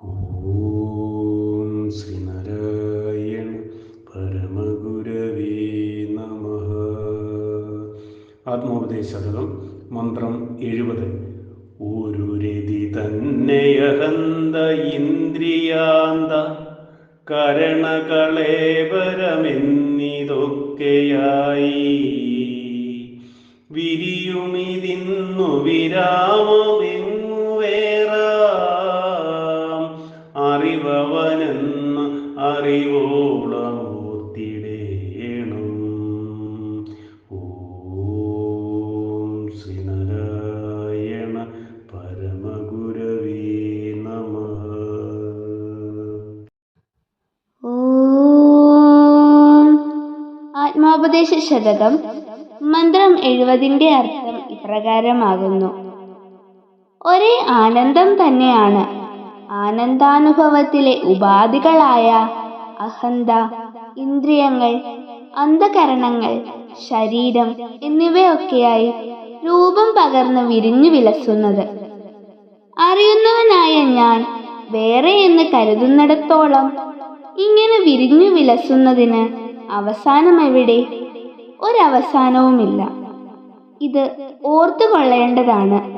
ഓം ശ്രീനാരായണ പരമഗുരവേ നമ. ആത്മോപദേശതകം മന്ത്രം എഴുപത്. ഒരു രതി തന്നെയഹന്ത ഇന്ദ്രിയാന്ത കരണകളേവരമെന്നിതൊക്കെയായി വിരിയുമിതിന്നു വിരാമമെങ്ങു അറിവവനെന്ന് അറിവോളം ഓർത്തിടേണം ഓം ശ്രീനാരായണ പരമഗുരവേ നമ. ആത്മോപദേശ ശതകം മന്ത്രം എഴുപതിന്റെ അർത്ഥം ഇപ്രകാരമാകുന്നു. ഒരേ ആനന്ദം തന്നെയാണ് ആനന്ദാനുഭവത്തിലെ ഉപാധികളായ അഹന്ത ഇന്ദ്രിയങ്ങൾ അന്ധകരണങ്ങൾ ശരീരം എന്നിവയൊക്കെയായി രൂപം പകർന്ന് വിരിഞ്ഞു വിലസുന്നത്. അറിയുന്നവനായ ഞാൻ വേറെ എന്ന് കരുതുന്നിടത്തോളം ഇങ്ങനെ വിരിഞ്ഞു വിലസുന്നതിന് അവസാനം എവിടെ ഒരവസാനവുമില്ല. ഇത് ഓർത്തുകൊള്ളേണ്ടതാണ്.